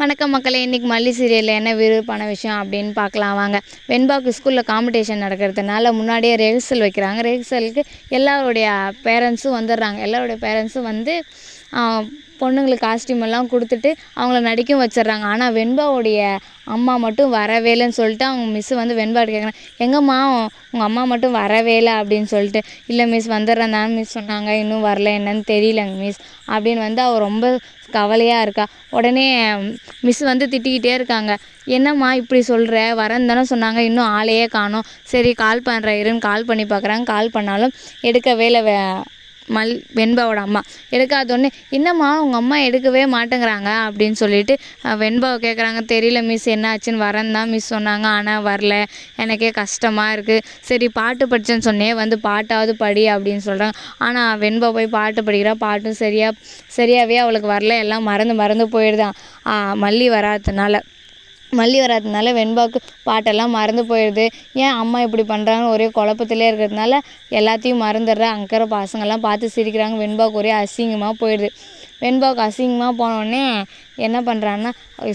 வணக்கம் மக்களே இன்றைக்கி மல்லி சீரியலில் என்ன விறுவிறுப்பான விஷயம் அப்படின்னு பார்க்கலாம். வாங்க வெண்பாக்கு ஸ்கூலில் காம்படிஷன் நடக்கிறதுனால முன்னாடியே ரிஹர்சல் வைக்கிறாங்க. ரிஹர்சலுக்கு எல்லாருடைய பேரண்ட்ஸும் வந்துடுறாங்க. எல்லாருடைய பேரண்ட்ஸும் வந்து பொண்ணுங்களுக்கு காஸ்டியூம் எல்லாம் கொடுத்துட்டு அவங்கள நடிக்கவும் வச்சிடுறாங்க. ஆனால் வெண்பாவுடைய அம்மா மட்டும் வரவே இல்லைன்னு சொல்லிட்டு அவங்க மிஸ் வந்து வெண்பாட்டு கேட்குறாங்க எங்கம்மா உங்கள் அம்மா மட்டும் வரவே இல்லை அப்படின்னு சொல்லிட்டு இல்லை மிஸ் வந்துடுறேன் மிஸ் சொன்னாங்க. இன்னும் வரல என்னன்னு தெரியலங்க மிஸ் அப்படின்னு வந்து அவள் ரொம்ப கவலையாக இருக்கா. உடனே மிஸ் வந்து திட்டிக்கிட்டே இருக்காங்க. என்னம்மா இப்படி சொல்கிற வரேன்னு தானே சொன்னாங்க. இன்னும் ஆளையே காணோம். சரி கால் பண்ணுறேன் இருன்னு கால் பண்ணி பார்க்குறாங்க கால் பண்ணாலும் எடுக்கவே இல்லை மல் வெண்பாவோட அம்மா. எடுக்காதோடனே என்னம்மா உங்கள் அம்மா எடுக்கவே மாட்டேங்கிறாங்க அப்படின்னு சொல்லிட்டு வெண்பாவை கேட்குறாங்க தெரியல மிஸ் என்ன ஆச்சுன்னு வரேன்னு தான் மிஸ் சொன்னாங்க ஆனால் வரல. எனக்கே கஷ்டமாக இருக்குது சரி பாட்டு படித்தேன்னு சொன்னே வந்து பாட்டாவது படி அப்படின்னு சொல்கிறாங்க ஆனால் வெண்பா போய் பாட்டு படிக்கிறா. பாட்டும் சரியாக சரியாகவே அவளுக்கு வரல. எல்லாம் மறந்து மறந்து போயிடுதான். மல்லி வராததுனால. மல்லி வராததுனால வெண்பாக்கு பாட்டெல்லாம் மறந்து போயிடுது. ஏன் அம்மா இப்படி பண்ணுறாங்கன்னு ஒரே குழப்பத்திலே இருக்கிறதுனால எல்லாத்தையும் மறந்துடுற. அங்கே இருக்கிற பசங்கள்லாம் பார்த்து சிரிக்கிறாங்க. வெண்பாவுக்கு ஒரே அசிங்கமாக போயிடுது. வெண்பாவுக்கு அசிங்கமாக போனோடனே என்ன பண்ணுறான்னா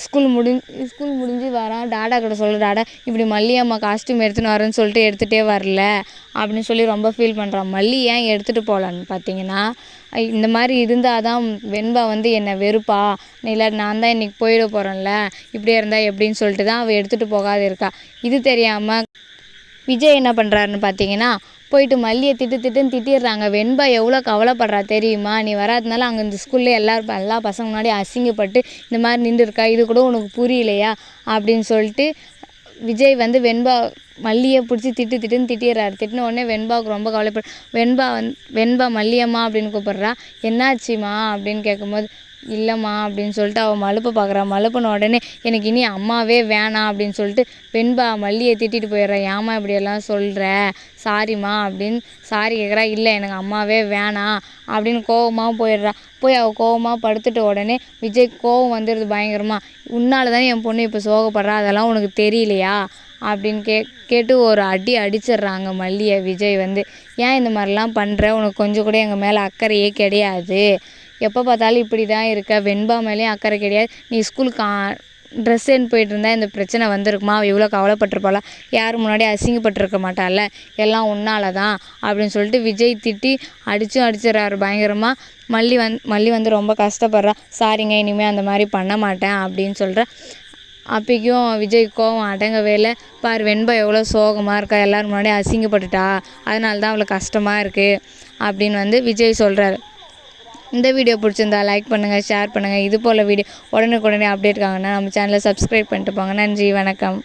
ஸ்கூல் முடிஞ்சு ஸ்கூல் முடிஞ்சு வரான் டாடா கிட்ட சொல்ல டாடா இப்படி மல்லி அம்மா காஸ்டியூம் எடுத்துன்னு வரேன்னு சொல்லிட்டு எடுத்துகிட்டே வரல. அப்படின்னு சொல்லி ரொம்ப ஃபீல் பண்ணுறான் மல்லி ஏன் எடுத்துகிட்டு போகலான்னு பார்த்தீங்கன்னா இந்த மாதிரி இருந்தால் தான் வெண்பா வந்து என்னை வெறுப்பா. இல்லை நான் தான் இன்றைக்கி போயிட போகிறேன்ல இப்படியே இருந்தால் எப்படின்னு சொல்லிட்டு தான் அவள் எடுத்துகிட்டு போகாது இருக்கா. இது தெரியாமல் விஜய் என்ன பண்ணுறாருன்னு பார்த்தீங்கன்னா போயிட்டு மல்லியை திட்டு திட்டுன்னு திட்டிடுறாங்க. வெண்பா எவ்வளோ கவலைப்படுறா தெரியுமா? நீ வராதனால அங்கே இந்த ஸ்கூல்ல எல்லாரும் எல்லா பசங்க முன்னாடி அசிங்கப்பட்டு இந்த மாதிரி நின்றுருக்கா இது கூட உனக்கு புரியலையா? அப்படின்னு சொல்லிட்டு விஜய் வந்து வெண்பா மல்லியை பிடிச்சி திட்டு திட்டுன்னு திட்டிடுறாரு. திட்டின உடனே வெண்பாவுக்கு ரொம்ப கவலைப்படு வெண்பா வந் வெண்பா மல்லியம்மா அப்படின்னு கூப்பிட்றா. என்னாச்சுமா அப்படின்னு கேட்கும்போது இல்லைம்மா அப்படின்னு சொல்லிட்டு அவள் மழுப்பு பார்க்குறா மழுப்பின உடனே எனக்கு இனி அம்மாவே வேணாம் அப்படின்னு சொல்லிட்டு பெண்பா மல்லியை திட்டிட்டு போயிடுறா. ஏம்மா இப்படியெல்லாம் சொல்கிற சாரிம்மா அப்படின்னு சாரி கேட்குறா இல்லை எனக்கு அம்மாவே வேணாம் அப்படின்னு கோவமாக போயிடுறா. போய் அவள் கோவமாக படுத்துட்ட உடனே விஜய் கோவம் வந்துடுது பயங்கரமாக உன்னால் தானே என் பொண்ணு இப்போ சோகப்படுறா? அதெல்லாம் உனக்கு தெரியலையா? அப்படின்னு கே கேட்டு ஒரு அடி அடிச்சிடுறாங்க மல்லியை. விஜய் வந்து ஏன் இந்த மாதிரிலாம் பண்ணுற உனக்கு கொஞ்சம் கூட எங்கள் மேலே அக்கறையே கிடையாது. எப்போ பார்த்தாலும் இப்படி தான் இருக்க? வெண்பா மேலேயும் அக்கறை கிடையாது. நீ ஸ்கூலுக்கு ட்ரெஸ் எடுத்து போயிட்டு இருந்தால் இந்த பிரச்சனை வந்திருக்குமா? அவள் இவ்வளோ கவலைப்பட்டிருப்பாளா? யார் முன்னாடி அசிங்கப்பட்டிருக்க மாட்டாள்ல? எல்லாம் உன்னால தான் அப்படின்னு சொல்லிட்டு விஜய் திட்டி அடிச்சும் அடிச்சிடறாரு பயங்கரமாக மல்லி வந் மல்லி வந்து ரொம்ப கஷ்டப்படுறா. சாரிங்க இனிமேல் அந்த மாதிரி பண்ண மாட்டேன் அப்படின்னு சொல்கிற அப்பைக்கும் விஜய் கோவம் அடங்கவே இல்லை. பார் வெண்பா எவ்வளோ சோகமாக இருக்கா? எல்லோரும் முன்னாடி அசிங்கப்பட்டுட்டா. அதனால தான் அவளுக்கு கஷ்டமாக இருக்குது அப்படின்னு வந்து விஜய் சொல்கிறாரு இந்த வீடியோ பிடிச்சிருந்தா லைக் பண்ணுங்கள் ஷேர் பண்ணுங்கள் இது போல் வீடியோ உடனுக்குடனே அப்டேட் ஆகணும்னா நம்ம சேனலை சப்ஸ்கிரைப் பண்ணிட்டு போங்க. நன்றி வணக்கம்.